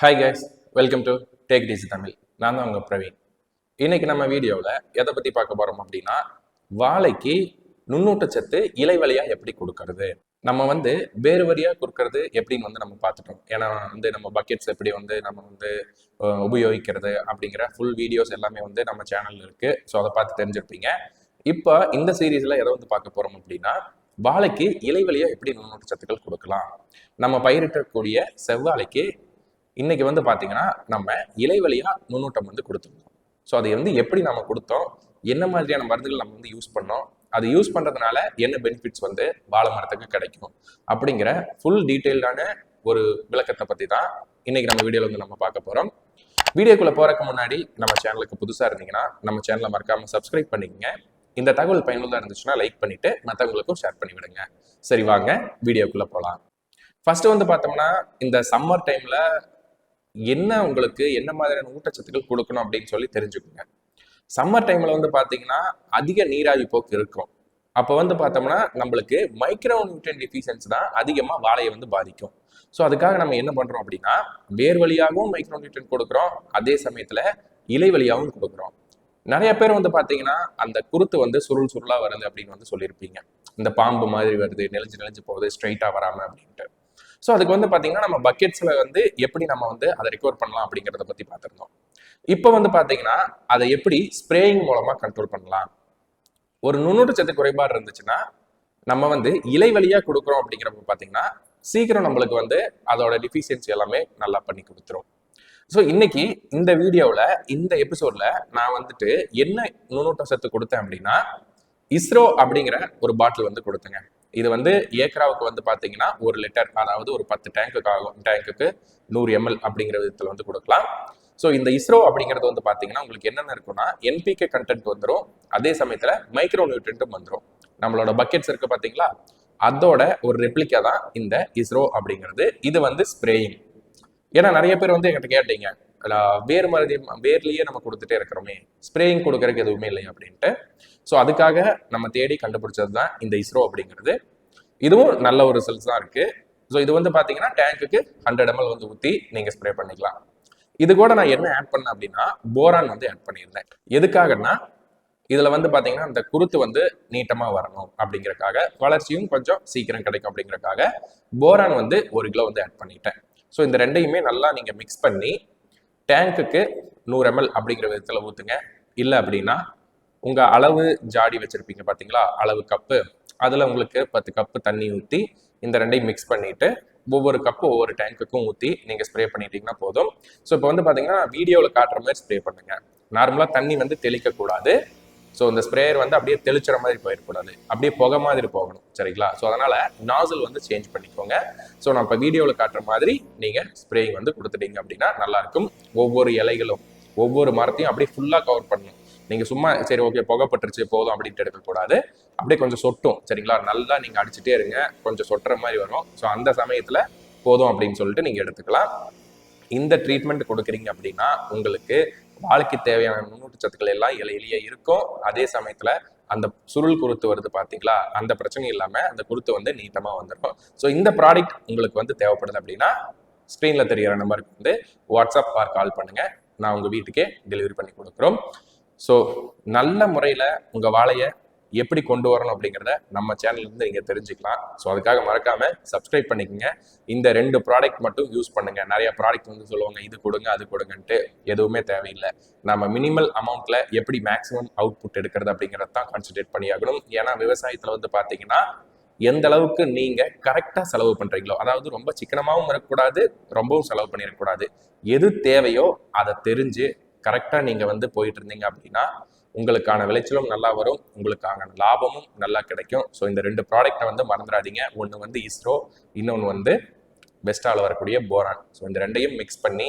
Hi guys welcome to tech DC Tamil நான் தான் உங்கள் பிரவீன். இன்னைக்கு நம்ம வீடியோவில் எதை பற்றி பார்க்க போகிறோம் அப்படின்னா வாழைக்கு நுண்ணூட்டச்சத்து இலை வழியாக எப்படி கொடுக்கறது? நம்ம வந்து வேறு வழியாக கொடுக்கறது எப்படின்னு வந்து நம்ம பார்த்துட்டோம். ஏன்னா வந்து நம்ம பக்கெட்ஸ் எப்படி வந்து நம்ம வந்து உபயோகிக்கிறது அப்படிங்கிற ஃபுல் வீடியோஸ் எல்லாமே வந்து நம்ம சேனலில் இருக்குது ஸோ அதை பார்த்து தெரிஞ்சிருப்பீங்க. இப்போ இந்த சீரீஸில் எதை வந்து பார்க்க போகிறோம் அப்படின்னா வாழைக்கு இலை வழியாக எப்படி நுண்ணூட்டச்சத்துக்கள் கொடுக்கலாம்? நம்ம பயிரிட்டக்கூடிய செவ்வாழைக்கு இன்னைக்கு வந்து பார்த்தீங்கன்னா நம்ம இலை வழியாக நுண்ணூட்டம் வந்து கொடுத்துருந்தோம் ஸோ அதை வந்து எப்படி நம்ம கொடுத்தோம்? என்ன மாதிரியான மருந்துகள் நம்ம வந்து யூஸ் பண்ணோம்? அது யூஸ் பண்ணுறதுனால என்ன பெனிஃபிட்ஸ் வந்து வாழை மரத்துக்கு கிடைக்கும்? அப்படிங்கிற ஃபுல் டீட்டெயில்டான ஒரு விளக்கத்தை பற்றி தான் இன்னைக்கு நம்ம வீடியோவில் வந்து நம்ம பார்க்க போகிறோம் வீடியோக்குள்ளே போகிறக்கு முன்னாடி நம்ம சேனலுக்கு புதுசாக இருந்தீங்கன்னா நம்ம சேனலை மறக்காமல் சப்ஸ்கிரைப் பண்ணிக்கங்க. இந்த தகவல் பயனுள்ளதாக இருந்துச்சுன்னா லைக் பண்ணிட்டு மற்றவங்களுக்கும் ஷேர் பண்ணி விடுங்க. சரி வாங்க வீடியோக்குள்ளே போகலாம் ஃபர்ஸ்ட் வந்து பார்த்தோம்னா இந்த சம்மர் டைமில் என்ன உங்களுக்கு என்ன மாதிரியான ஊட்டச்சத்துக்கள் கொடுக்கணும் அப்படின்னு சொல்லி தெரிஞ்சுக்கோங்க. சம்மர் டைம்ல வந்து பார்த்தீங்கன்னா அதிக நீராவி போக்கு இருக்கும். அப்போ வந்து பார்த்தோம்னா நம்மளுக்கு மைக்ரோ நியூட்ரியன் டிஃபிஷியன்ஸ் தான் அதிகமாக வாழையை வந்து பாதிக்கும். ஸோ அதுக்காக நம்ம என்ன பண்ணுறோம் அப்படின்னா வேர் வழியாகவும் மைக்ரோ நியூட்ரியன் கொடுக்குறோம் அதே சமயத்தில் இலை வழியாகவும் கொடுக்குறோம். நிறைய பேர் வந்து பார்த்தீங்கன்னா அந்த குருத்து வந்து சுருள் சுருளாக வருது அப்படின்னு வந்து சொல்லியிருப்பீங்க. இந்த பாம்பு மாதிரி வருது நெளிஞ்சு நெளிஞ்சு போகுது ஸ்ட்ரைட்டாக வராமல் அப்படின்ட்டு. ஸோ அதுக்கு வந்து பார்த்தீங்கன்னா நம்ம பக்கெட்ஸில் வந்து எப்படி நம்ம வந்து அதை ரெக்கவர் பண்ணலாம் அப்படிங்கிறத பற்றி பார்த்துருந்தோம் இப்போ வந்து பார்த்தீங்கன்னா அதை எப்படி ஸ்ப்ரேயிங் மூலமாக கண்ட்ரோல் பண்ணலாம்? ஒரு நுண்ணூட்டச்சத்து குறைபாடு இருந்துச்சுன்னா நம்ம வந்து இலை வழியாக கொடுக்குறோம் அப்படிங்கிறப்ப பார்த்தீங்கன்னா சீக்கிரம் நம்மளுக்கு வந்து அதோட டிஃபிஷியன்சி எல்லாமே நல்லா பண்ணி கொடுத்துரும். ஸோ இன்னைக்கு இந்த வீடியோவில் இந்த எபிசோட்ல நான் வந்துட்டு என்ன நுண்ணூட்ட சத்து கொடுத்தேன் அப்படின்னா இஸ்ரோ அப்படிங்கிற ஒரு பாட்டில் வந்து கொடுத்தேங்க. இது வந்து ஏக்கராவுக்கு வந்து பார்த்தீங்கன்னா ஒரு லிட்டர் அதாவது ஒரு பத்து டேங்குக்கு ஆகும் டேங்குக்கு நூறு எம்எல் அப்படிங்கிற விதத்தில் வந்து கொடுக்கலாம். ஸோ இந்த இஸ்ரோ அப்படிங்கிறது வந்து பார்த்தீங்கன்னா உங்களுக்கு என்னென்ன இருக்குன்னா என்பிகே கண்டென்ட் வந்துடும் அதே சமயத்தில் மைக்ரோ நியூட்ரண்ட்டும் வந்துடும் நம்மளோட பக்கெட்ஸ் இருக்கு பார்த்தீங்களா அதோட ஒரு ரெப்ளிக்கா தான் இந்த இஸ்ரோ அப்படிங்கிறது. இது வந்து ஸ்ப்ரேயிங் ஏன்னா நிறைய பேர் வந்து என்கிட்ட கேட்டீங்க வேர் மாதிரி வேர்லேயே நம்ம கொடுத்துட்டே இருக்கிறோமே. ஸ்ப்ரேயிங் கொடுக்கறதுக்கு எதுவுமே இல்லை அப்படின்ட்டு. ஸோ அதுக்காக நம்ம தேடி கண்டுபிடிச்சது தான் இந்த இஸ்ரோ அப்படிங்கிறது. இதுவும் நல்ல ஒரு ரிசல்ட்ஸ் தான் இருக்கு. ஸோ இது வந்து பார்த்தீங்கன்னா டேங்க்குக்கு ஹண்ட்ரட் எம்எல் வந்து ஊற்றி நீங்கள் ஸ்ப்ரே பண்ணிக்கலாம். இது கூட நான் என்ன ஆட் பண்ணேன் அப்படின்னா போரான் வந்து ஆட் பண்ணியிருந்தேன். எதுக்காகன்னா இதில் வந்து பார்த்தீங்கன்னா அந்த குருத்து வந்து நீட்டமாக வரணும் அப்படிங்கிறக்காக வளர்ச்சியும் கொஞ்சம் சீக்கிரம் கிடைக்கும் அப்படிங்கிறக்காக போரான் வந்து ஒரு கிலோ வந்து ஆட் பண்ணிட்டேன். ஸோ இந்த ரெண்டையுமே நல்லா நீங்கள் மிக்ஸ் பண்ணி டேங்க்குக்கு நூறு எம்எல் அப்படிங்கிற விதத்தில் ஊற்றுங்க இல்லை அப்படின்னா உங்கள் அளவு ஜாடி வச்சுருப்பீங்க பார்த்தீங்களா அளவு கப்பு. அதில் உங்களுக்கு பத்து கப்பு தண்ணி ஊற்றி இந்த ரெண்டையும் மிக்ஸ் பண்ணிவிட்டு ஒவ்வொரு கப்பு ஒவ்வொரு டேங்க்குக்கும் ஊற்றி நீங்கள் ஸ்ப்ரே பண்ணிட்டீங்கன்னா போதும். ஸோ இப்போ வந்து பார்த்தீங்கன்னா வீடியோவில் காட்டுற மாதிரி ஸ்ப்ரே பண்ணுங்கள் நார்மலாக தண்ணி வந்து தெளிக்கக்கூடாது. ஸோ இந்த ஸ்ப்ரேயர் வந்து அப்படியே தெளிச்சுற மாதிரி போயிடக்கூடாது அப்படியே புகை மாதிரி போகணும் சரிங்களா? ஸோ அதனால் நாசில் வந்து சேஞ்ச் பண்ணிக்கோங்க. ஸோ நான் இப்போ வீடியோவில் காட்டுற மாதிரி நீங்கள் ஸ்ப்ரேயிங் வந்து கொடுத்துட்டீங்க அப்படின்னா நல்லாயிருக்கும். ஒவ்வொரு இலைகளும் ஒவ்வொரு மரத்தையும் அப்படியே ஃபுல்லாக கவர் பண்ணணும். நீங்கள் சும்மா சரி ஓகே புகைப்பட்டுருச்சு போதும் அப்படின்ட்டு எடுக்கக்கூடாது. அப்படியே கொஞ்சம் சொட்டும் சரிங்களா? நல்லா நீங்கள் அடிச்சுட்டே இருங்க கொஞ்சம் சொட்டுற மாதிரி வரும். ஸோ அந்த சமயத்தில் போதும் அப்படின்னு சொல்லிட்டு நீங்கள் எடுத்துக்கலாம். இந்த ட்ரீட்மெண்ட் கொடுக்குறீங்க அப்படின்னா உங்களுக்கு வாழ்க்கை தேவையான நுண்ணூட்டச்சத்துக்கள் எல்லாம் இலையிலேயே இருக்கும். அதே சமயத்துல அந்த சுருள் குருத்து வருது பாத்தீங்களா? அந்த பிரச்சனை இல்லாம அந்த குருத்து வந்து நீட்டமா வந்துடும் ஸோ இந்த ப்ராடக்ட் உங்களுக்கு வந்து தேவைப்படுது அப்படின்னா ஸ்க்ரீனில் தெரியிற நம்பருக்கு வந்து வாட்ஸ்அப் ஆர் கால் பண்ணுங்க. நான் உங்க வீட்டுக்கே டெலிவரி பண்ணி கொடுக்குறோம். ஸோ நல்ல முறையில் உங்கள் வாழையை எப்படி கொண்டு வரணும் அப்படிங்கிறத நம்ம சேனல்லேருந்து நீங்கள் தெரிஞ்சுக்கலாம். ஸோ அதுக்காக மறக்காமல் சப்ஸ்கிரைப் பண்ணிக்கோங்க. இந்த ரெண்டு ப்ராடக்ட் மட்டும் யூஸ் பண்ணுங்கள் நிறைய ப்ராடக்ட் வந்து சொல்லுவாங்க இது கொடுங்க அது கொடுங்கன்ட்டு. எதுவுமே தேவையில்லை. நம்ம மினிமல் அமௌண்ட்டில் எப்படி மேக்ஸிமம் அவுட்புட் எடுக்கிறது அப்படிங்கிறத தான் கான்சென்ட்ரேட் பண்ணியாகணும் ஏன்னா விவசாயத்தில் வந்து பார்த்தீங்கன்னா எந்த அளவுக்கு நீங்க கரெக்டா செலவு பண்றீங்களோ அதாவது ரொம்ப சிக்கனமாகவும் இருக்கக்கூடாது ரொம்பவும் செலவு பண்ணிடக்கூடாது. எது தேவையோ அதை தெரிஞ்சு கரெக்டா நீங்க வந்து போயிட்டு இருந்தீங்க அப்படின்னா உங்களுக்கான விளைச்சலும் நல்லா வரும். உங்களுக்கான லாபமும் நல்லா கிடைக்கும். ஸோ இந்த ரெண்டு ப்ராடக்ட்டை வந்து மறந்துடாதீங்க. ஒன்று வந்து இஸ்ரோ இன்னொன்று வந்து பெஸ்ட்டால் வரக்கூடிய போரான் ஸோ இந்த ரெண்டையும் மிக்ஸ் பண்ணி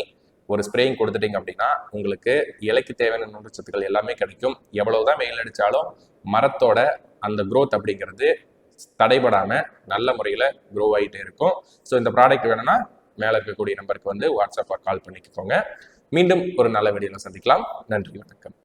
ஒரு ஸ்ப்ரேயிங் கொடுத்துட்டீங்க அப்படின்னா உங்களுக்கு இலைக்கு தேவையான நூற்றுச்சத்துக்கள் எல்லாமே கிடைக்கும். எவ்வளவுதான் வெயில் அடித்தாலும் மரத்தோட அந்த க்ரோத் அப்படிங்கிறது தடைபடாமல் நல்ல முறையில் க்ரோ ஆகிட்டே இருக்கும். ஸோ இந்த ப்ராடக்ட் வேணும்னா மேலே இருக்கக்கூடிய நம்பருக்கு வந்து வாட்ஸ்அப்பில் கால் பண்ணிக்கோங்க. மீண்டும் ஒரு நல்ல வீடியோவில் சந்திக்கலாம். நன்றி வணக்கம்.